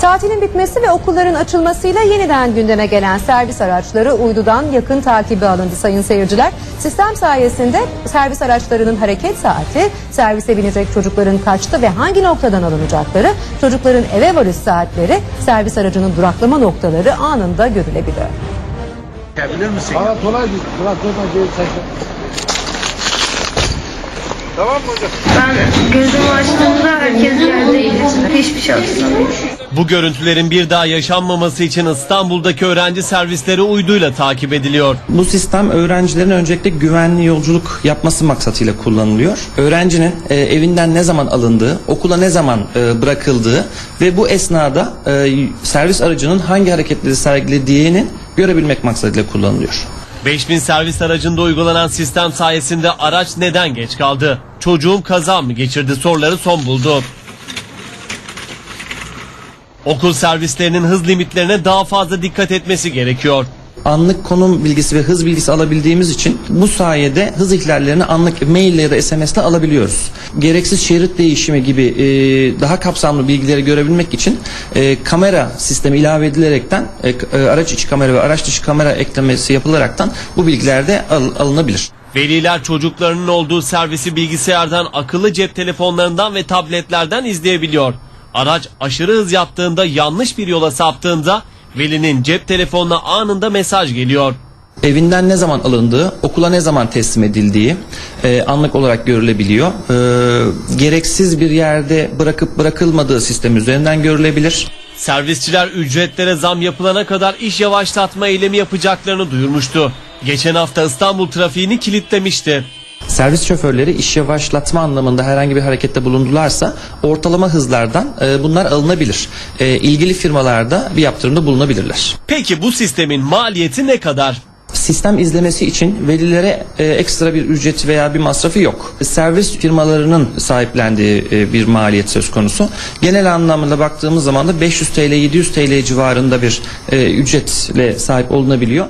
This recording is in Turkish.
Tatilin bitmesi ve okulların açılmasıyla yeniden gündeme gelen servis araçları uydudan yakın takibi alındı sayın seyirciler. Sistem sayesinde servis araçlarının hareket saati, servise binecek çocukların kaçta ve hangi noktadan alınacakları, çocukların eve varış saatleri, servis aracının duraklama noktaları anında görülebiliyor. Bilir misin? Bana kolay değil. Geri çekil. Tamam mı hocam? Ben gözümü açtığımda herkes yerdeydi. Hiçbir şey hatırlamıyorum. Bu görüntülerin bir daha yaşanmaması için İstanbul'daki öğrenci servisleri uyduyla takip ediliyor. Bu sistem öğrencilerin öncelikle güvenli yolculuk yapması maksatıyla kullanılıyor. Öğrencinin e, evinden ne zaman alındığı, okula ne zaman e, bırakıldığı ve bu esnada e, servis aracının hangi hareketleri sergilediğini görebilmek maksadıyla kullanılıyor. 5000 servis aracında uygulanan sistem sayesinde araç neden geç kaldı? Çocuğum kaza mı geçirdi soruları son buldu. Okul servislerinin hız limitlerine daha fazla dikkat etmesi gerekiyor. Anlık konum bilgisi ve hız bilgisi alabildiğimiz için bu sayede hız ihlallerini anlık maille ya da SMS ile alabiliyoruz. Gereksiz şerit değişimi gibi e, daha kapsamlı bilgileri görebilmek için e, kamera sistemi ilave edilerekten e, e, araç içi kamera ve araç dışı kamera eklemesi yapılaraktan bu bilgiler de al- alınabilir. Veliler çocuklarının olduğu servisi bilgisayardan, akıllı cep telefonlarından ve tabletlerden izleyebiliyor. Araç aşırı hız yaptığında yanlış bir yola saptığında velinin cep telefonuna anında mesaj geliyor. Evinden ne zaman alındığı, okula ne zaman teslim edildiği e, anlık olarak görülebiliyor. E, gereksiz bir yerde bırakıp bırakılmadığı sistem üzerinden görülebilir. Servisçiler ücretlere zam yapılana kadar iş yavaşlatma eylemi yapacaklarını duyurmuştu. Geçen hafta İstanbul trafiğini kilitlemişti. Servis şoförleri iş yavaşlatma anlamında herhangi bir harekette bulundularsa ortalama hızlardan e, bunlar alınabilir. E, ilgili firmalarda bir yaptırımda bulunabilirler. Peki bu sistemin maliyeti ne kadar? Sistem izlemesi için velilere e, ekstra bir ücret veya bir masrafı yok. Servis firmalarının sahiplendiği e, bir maliyet söz konusu. Genel anlamda baktığımız zaman da 500 TL 700 TL civarında bir e, ücretle sahip olunabiliyor.